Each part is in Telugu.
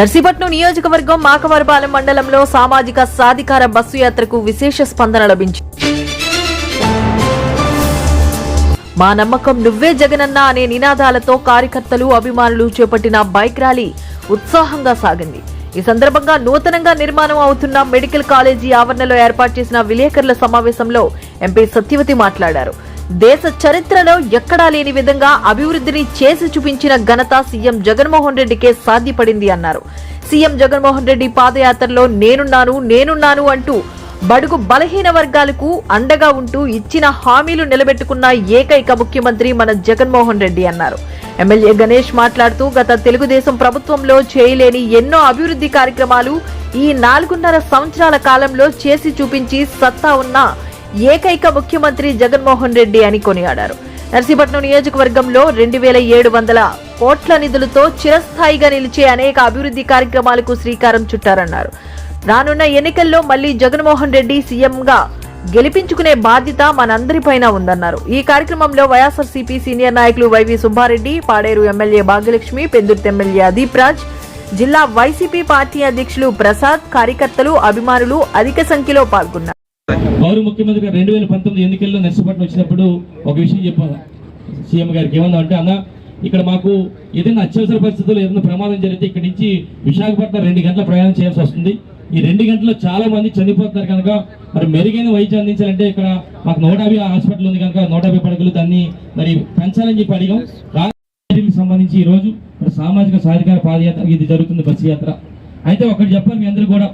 నర్సీపట్నం నియోజకవర్గం మాకవరపాలెం మండలంలో సామాజిక సాధికార బస్సు యాత్రకు విశేష స్పందన లభించింది. మా నమ్మకం నువ్వే జగనన్న అనే నినాదాలతో కార్యకర్తలు అభిమానులు చేపట్టిన బైక్ ర్యాలీ ఉత్సాహంగా సాగింది. ఈ సందర్భంగా నూతనంగా నిర్మాణం అవుతున్న మెడికల్ కాలేజీ ఆవరణలో ఏర్పాటు చేసిన విలేకరుల సమావేశంలో ఎంపీ సత్యవతి మాట్లాడారు. దేశ చరిత్రలో ఎక్కడా లేని విధంగా అభివృద్ధిని చేసి చూపించిన ఘనత సీఎం జగన్మోహన్ రెడ్డికే సాధ్యపడింది అన్నారు. సీఎం జగన్మోహన్ రెడ్డి పాదయాత్రలో నేనున్నాను నేనున్నాను అంటూ బడుగు బలహీన వర్గాలకు అండగా ఉంటూ ఇచ్చిన హామీలు నిలబెట్టుకున్న ఏకైక ముఖ్యమంత్రి మన జగన్మోహన్ రెడ్డి అన్నారు. ఎమ్మెల్యే గణేష్ మాట్లాడుతూ గత తెలుగుదేశం ప్రభుత్వంలో చేయలేని ఎన్నో అభివృద్ధి కార్యక్రమాలు ఈ నాలుగున్నర సంవత్సరాల కాలంలో చేసి చూపించి సత్తా ఉన్న ఏకైక ముఖ్యమంత్రి జగన్మోహన్ రెడ్డి అని కొనియాడారు. నర్సీపట్నం నియోజకవర్గంలో రెండు వేల ఏడు వందల కోట్ల నిధులతో చిరస్థాయిగా నిలిచే అనేక అభివృద్ధి కార్యక్రమాలకు శ్రీకారం చుట్టారన్నారు. రానున్న ఎన్నికల్లో మళ్ళీ జగన్మోహన్ రెడ్డి సీఎంగా గెలిపించుకునే బాధ్యత మనందరిపైన ఉందన్నారు. ఈ కార్యక్రమంలో వైఎస్ఆర్సీపీ సీనియర్ నాయకులు YV Subba Reddy Paderu MLA Bhagyalakshmi Pendurthi MLA Adeep Raj జిల్లా వైసీపీ పార్టీ అధ్యక్షులు ప్రసాద్ కార్యకర్తలు అభిమానులు అధిక సంఖ్యలో పాల్గొన్నారు. గౌరవ ముఖ్యమంత్రి రెండు వేల పంతొమ్మిది ఎన్నికల్లో నర్సీపట్నం వచ్చినప్పుడు ఒక విషయం చెప్పాను సీఎం గారికి ఏమన్నా అంటే అన్న ఇక్కడ మాకు ఏదైనా అత్యవసర పరిస్థితుల్లో ఏదైనా ప్రమాదం జరిగితే ఇక్కడ నుంచి విశాఖపట్నం రెండు గంటల ప్రయాణం చేయాల్సి వస్తుంది. ఈ రెండు గంటల్లో చాలా మంది చనిపోతున్నారు కనుక మరి మెరుగైన వైద్యం అందించాలంటే ఇక్కడ మాకు నూట యాభై హాస్పిటల్ ఉంది కనుక నూట యాభై పడకలు దాన్ని మరి పెంచాలని చెప్పి అడిగాం. రాజకీయాలకు సంబంధించి ఈ రోజు సామాజిక సాధికార పాదయాత్ర ఇది జరుగుతుంది బస్సు యాత్ర. అయితే ఒకటి చెప్పాలి మీ అందరూ కూడా.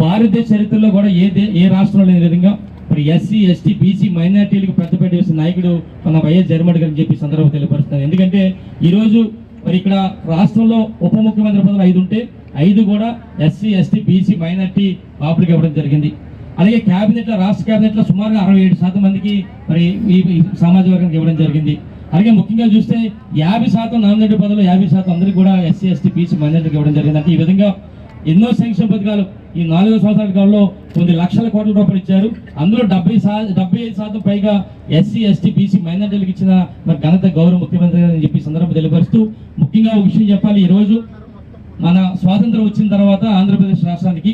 భారతదేశ చరిత్రలో కూడా ఏ దే- ఏ రాష్ట్రంలో లేని విధంగా మరి ఎస్సీ ఎస్టీ బీసీ మైనార్టీలకు పెద్దపేట వేసిన నాయకుడు మన వైఎస్ జగన్మోహన్ గారు చెప్పి సందర్భం తెలియపరుస్తున్నారు ఎందుకంటే ఈరోజు మరి ఇక్కడ రాష్ట్రంలో ఉప ముఖ్యమంత్రి పదవులు ఐదు ఉంటే ఐదు కూడా ఎస్సీ ఎస్టీ బీసీ మైనార్టీ కాపులకు ఇవ్వడం జరిగింది. అలాగే క్యాబినెట్లో రాష్ట్ర క్యాబినెట్లో సుమారుగా అరవై ఏడు శాతం మందికి మరి ఈ ఈ సామాజిక వర్గానికి ఇవ్వడం జరిగింది. అలాగే ముఖ్యంగా చూస్తే యాభై శాతం నామినేటెడ్ పదవులు యాభై శాతం అందరికీ కూడా ఎస్సీ ఎస్టీ బీసీ మైనార్టీకి ఇవ్వడం జరిగింది. అంటే ఈ విధంగా ఎన్నో సంక్షేమ పథకాలు ఈ నాలుగో సంవత్సరాల కాలంలో కొన్ని లక్షల కోట్ల రూపాయలు ఇచ్చారు. అందులో డెబ్బై శా డెబ్బై ఐదు శాతం పైగా ఎస్సీ ఎస్టీ బీసీ మైనార్టీలకు ఇచ్చిన మరి ఘనత గౌరవ ముఖ్యమంత్రి గారు అని చెప్పి సందర్భం తెలియపరుస్తూ ముఖ్యంగా ఒక విషయం చెప్పాలి. ఈరోజు మన స్వాతంత్రం వచ్చిన తర్వాత ఆంధ్రప్రదేశ్ రాష్ట్రానికి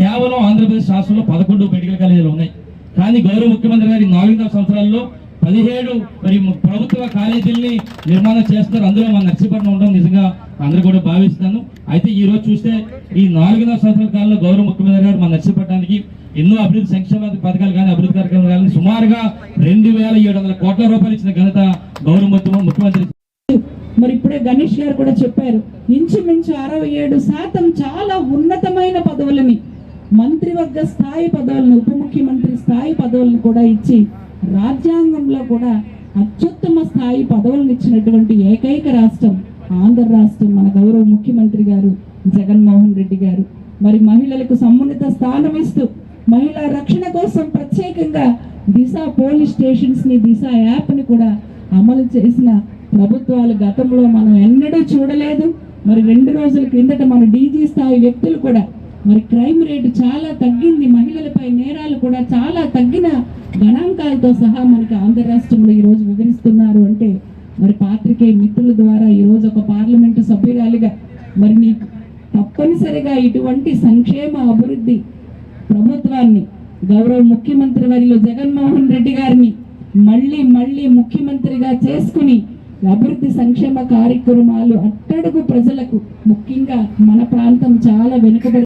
కేవలం ఆంధ్రప్రదేశ్ రాష్ట్రంలో పదకొండు మెడికల్ కాలేజీలు ఉన్నాయి. కానీ గౌరవ ముఖ్యమంత్రి గారి నాలుగున్నర సంవత్సరాల్లో పదిహేడు మరి ప్రభుత్వ కాలేజీల్ని నిర్మాణం చేస్తారు అందులో మన నర్సీపట్నం ఉండడం నిజంగా అందరూ కూడా భావిస్తున్నాను అయితే ఈ రోజు చూస్తే ఈ నాలుగున్నర సంవత్సరాల కాలంలో గౌరవ ముఖ్యమంత్రి గారు మన నర్సీపట్నానికి ఎన్నో అభివృద్ధి సంక్షేమ పథకాలు కానీ అభివృద్ధి కార్యక్రమాలు కానీ సుమారుగా రెండు వేల ఏడు వందల కోట్ల రూపాయలు ఇచ్చిన ఘనత గౌరవ ముఖ్యమంత్రి మరి ఇప్పుడే గణేష్ గారు కూడా చెప్పారు ఇంచుమించు అరవై ఏడు శాతం చాలా ఉన్నతమైన పదవులని మంత్రివర్గ స్థాయి పదవులను ఉప ముఖ్యమంత్రి స్థాయి పదవులను కూడా ఇచ్చి రాజ్యాంగంలో కూడా అత్యుత్తమ స్థాయి పదవులను ఇచ్చినటువంటి ఏకైక రాష్ట్రం ఆంధ్ర రాష్ట్రం మన గౌరవ ముఖ్యమంత్రి గారు జగన్మోహన్ రెడ్డి గారు. మరి మహిళలకు సమున్నత స్థానం ఇస్తూ మహిళా రక్షణ కోసం ప్రత్యేకంగా దిశ పోలీస్ స్టేషన్స్ని దిశ యాప్ని కూడా అమలు చేసిన ప్రభుత్వాలు గతంలో మనం ఎన్నడూ చూడలేదు. మరి రెండు రోజుల క్రిందట మన డీజీ స్థాయి వ్యక్తులు కూడా మరి క్రైమ్ రేటు చాలా తగ్గింది. మహిళలపై నేరాలు కూడా చాలా తగ్గిన గణాంకాలతో సహా మనకి ఆంధ్ర రాష్ట్రంలో ఈ రోజు వివరిస్తున్నారు అంటే మరి పాత్రికే మిత్రుల ద్వారా ఈ రోజు ఒక పార్లమెంటు సభ్యురాలిగా మరి నీకు తప్పనిసరిగా ఇటువంటి సంక్షేమ అభివృద్ధి ప్రభుత్వాన్ని గౌరవ ముఖ్యమంత్రి వర్యులు జగన్మోహన్ రెడ్డి గారిని మళ్ళీ మళ్ళీ ముఖ్యమంత్రిగా చేసుకుని అభివృద్ధి సంక్షేమ కార్యక్రమాలు అట్టడుగు ప్రజలకు ముఖ్యంగా మన ప్రాంతం చాలా వెనుకబడి